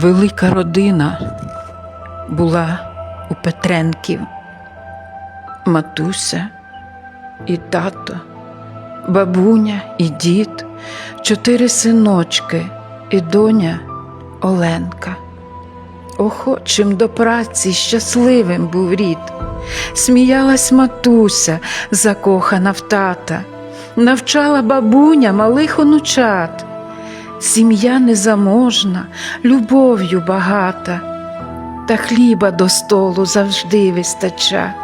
Велика родина була у Петренків. Матуся і тато, бабуня і дід, чотири синочки і доня Оленка. Охочим до праці щасливим був рід. Сміялась матуся, закохана в тата, навчала бабуня малих онучат. Сім'я незаможна, любов'ю багата, та хліба до столу завжди вистача.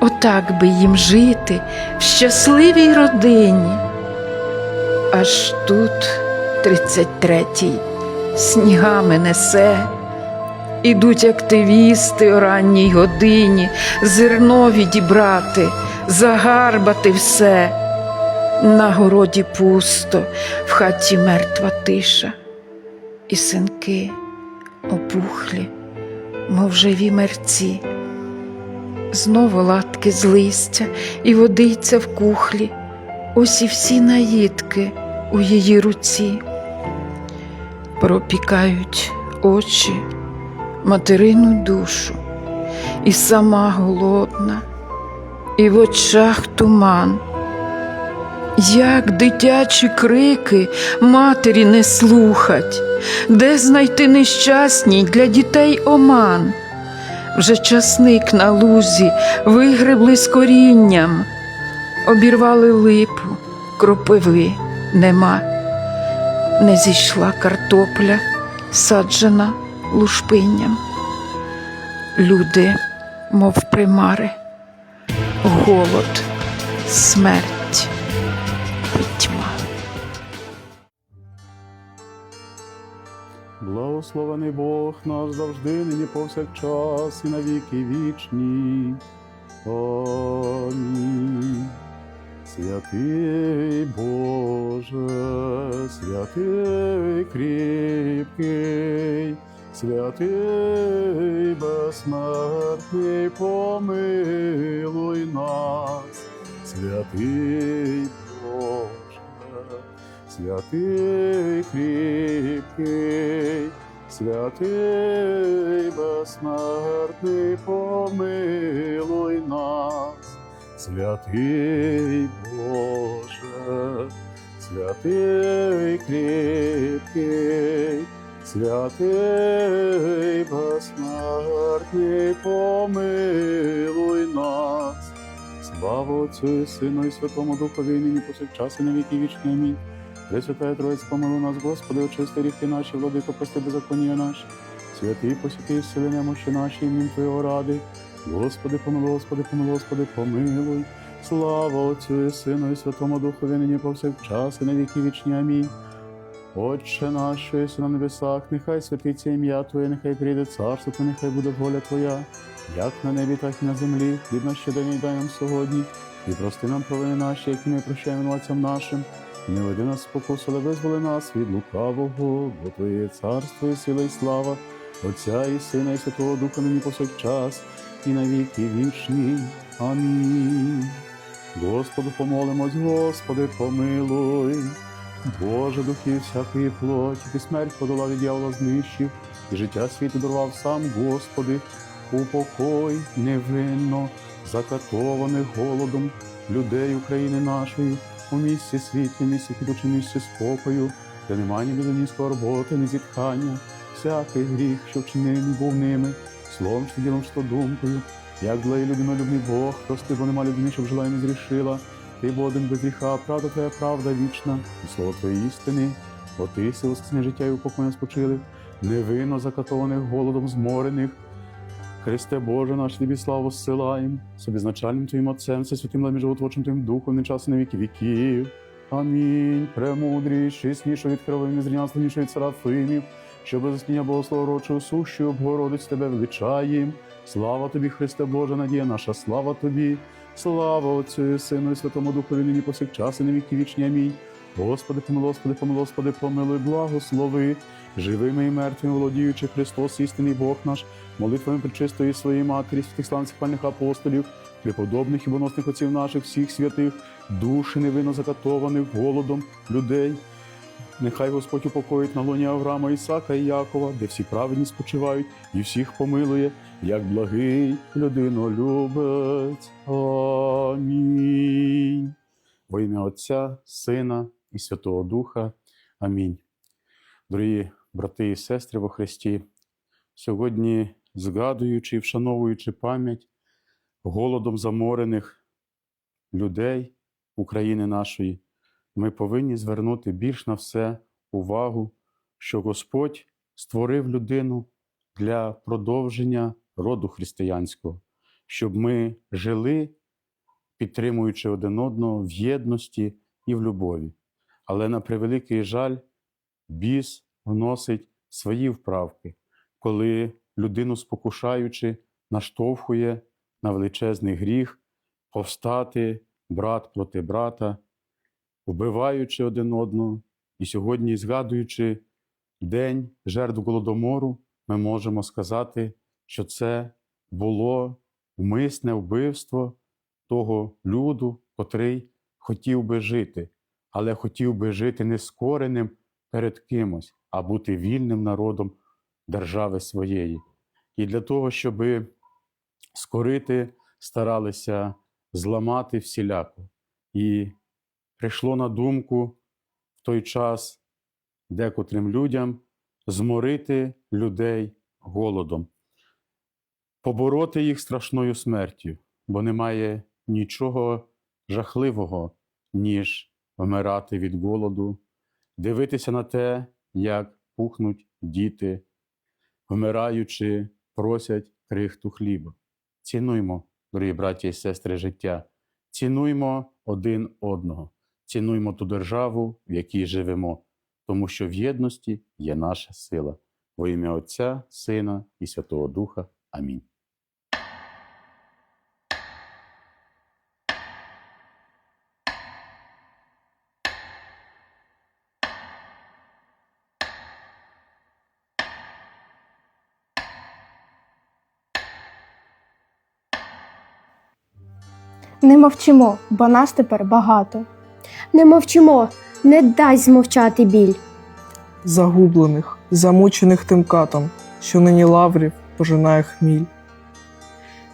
Отак би їм жити в щасливій родині. Аж тут тридцять третій снігами несе. Ідуть активісти о ранній годині, зерно відібрати, загарбати все. На городі пусто, в хаті мертва тиша, і синки опухлі, мов живі мерці. Знову латки з листя і водиця в кухлі, ось і всі наїдки у її руці. Пропікають очі, материну душу, і сама голодна, і в очах туман. Як дитячі крики матері не слухать, де знайти нещасній для дітей оман? Вже часник на лузі вигребли з корінням, обірвали липу, кропиви нема, не зійшла картопля, саджена лушпинням. Люди, мов примари, голод, смерть, Благословений Бог наш завжди, нині повсякчас і на віки вічні. Амінь. Святий Боже, святий кріпкий, святий безсмертний, помилуй нас, святий святий кріпкий, святий безсмертний, помилуй нас, святий Боже, святий кріпкий, святий безсмертний, помилуй нас. Слава Отцю і Сину і Святому Духові, нині повсякчас і на віки вічні. Амінь. Пресвятая Троїць, помилуй нас, Господи, очисти ріхи наші, владико, прости беззаконня наші. Святий посвятий вселення мощі наші, ім'ям Твоєго ради. Господи, помилуй, Господи, помилуй, Господи, помилуй. Слава Отцю і Сину і Святому Духові, нині повсякчас і на віки вічні. Амінь. Отче наш, що на небесах, нехай святиться ім'я Твоє, нехай прийде царство, Твоє, нехай буде воля Твоя, як на небі, так і на землі. Хліб наш щоденний дай нам сьогодні, і прости нам провини наші, які ми прощаємо винуватцям нашим. Не веди нас спокусу, але визволи нас від лукавого, бо Твоє царство і сила і слава, Отця і Сина, і Святого Духа нині повсякчас, і на віки вічні. Амінь. Господу помолимось, Господи, помилуй. Боже, духи всякої плоті, ти смерть подолав і дьявола знищив, і життя світу дарував сам, Господи, упокой невинно закатованих голодом людей України нашої, у місці світлі, місці підучи місці спокою, де немає ні ні скорботи, ні зітхання, всякий гріх, що вчинений був ними, словом, що ділом, що думкою, як для людинолюбний Бог, прости, бо нема людини, щоб жила і не зрішила. Ти бо один без гріха, правда твоя правда вічна, і слово твоєї істини, бо ти силу воскресне життя і упокоєння спочили, невинно закатованих голодом зморених. Христе Боже, наш тобі славу зсилаєм, собі значальним Твоїм Отцем, все святим ламі животворчим Твоїм Духом, не часу на віки віків. Амінь. Премудріший, смішо від кровини, зріня славніше від серафимів, що без заснення Богословорочого сущу обгородить тебе величаєм. Слава тобі, Христе Боже, надія наша, слава тобі, слава Отцю Сину і Святому Духові, нині повсякчас і на віки вічні. Амінь. Господи, помилуй, Господи, помилуй, Господи, помилуй, благослови, живими і мертвими, володіючи Христос, істинний Бог наш, молитвами причистої своєї матері, святих славних пальних апостолів, преподобних і боносних отців наших, всіх святих, душі невинно закатованих голодом людей, Нехай Господь упокоїть на лоні Авраама, Ісака і Якова, де всі праведні спочивають, і всіх помилує, як благий людинолюбець. Амінь. Во ім'я Отця, Сина і Святого Духа. Амінь. Дорогі брати і сестри во Христі, сьогодні, згадуючи і вшановуючи пам'ять голодом заморених людей України нашої, ми повинні звернути більш на все увагу, що Господь створив людину для продовження роду християнського, щоб ми жили, підтримуючи один одного в єдності і в любові. Але на превеликий жаль, біс вносить свої вправки, коли людину спокушаючи, наштовхує на величезний гріх повстати брат проти брата, вбиваючи один одного. І сьогодні, згадуючи день жертв голодомору, ми можемо сказати, що це було вмисне вбивство того люду, котрий хотів би жити, але хотів би жити не скореним перед кимось, а бути вільним народом держави своєї. І для того, щоб скорити, старалися зламати всіляко. І прийшло на думку в той час декотрим людям зморити людей голодом, побороти їх страшною смертю, бо немає нічого жахливого, ніж вмирати від голоду, дивитися на те, як пухнуть діти, вмираючи, просять крихту хліба. Цінуймо, дорогі браті і сестри, життя, цінуймо один одного, цінуймо ту державу, в якій живемо, тому що в єдності є наша сила. Во ім'я Отця, Сина і Святого Духа. Амінь. Не мовчимо, бо нас тепер багато. Не мовчимо, не дай змовчати біль. загублених, замучених тим катом, що нині лаврів пожинає хміль.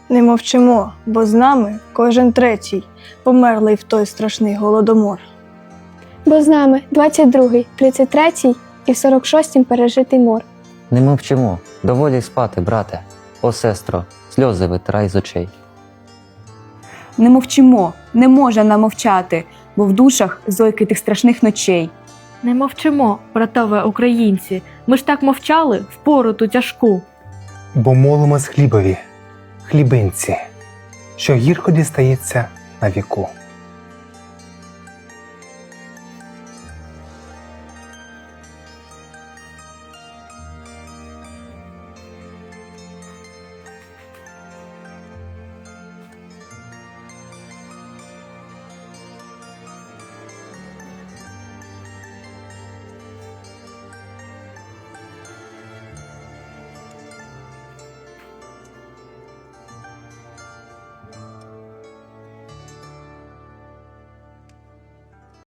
Не мовчимо, бо з нами кожен третій померлий в той страшний голодомор. Бо з нами 22-й, 33-й і в 46-м пережитий мор. Не мовчимо, доволі спати, брате. О, сестро, сльози витирай з очей. Не мовчимо, не може нам мовчати, бо в душах зойки тих страшних ночей. Не мовчимо, братове українці. Ми ж так мовчали в пору ту тяжку. бо молимось хлібові, хлібинці, що гірко дістається на віку.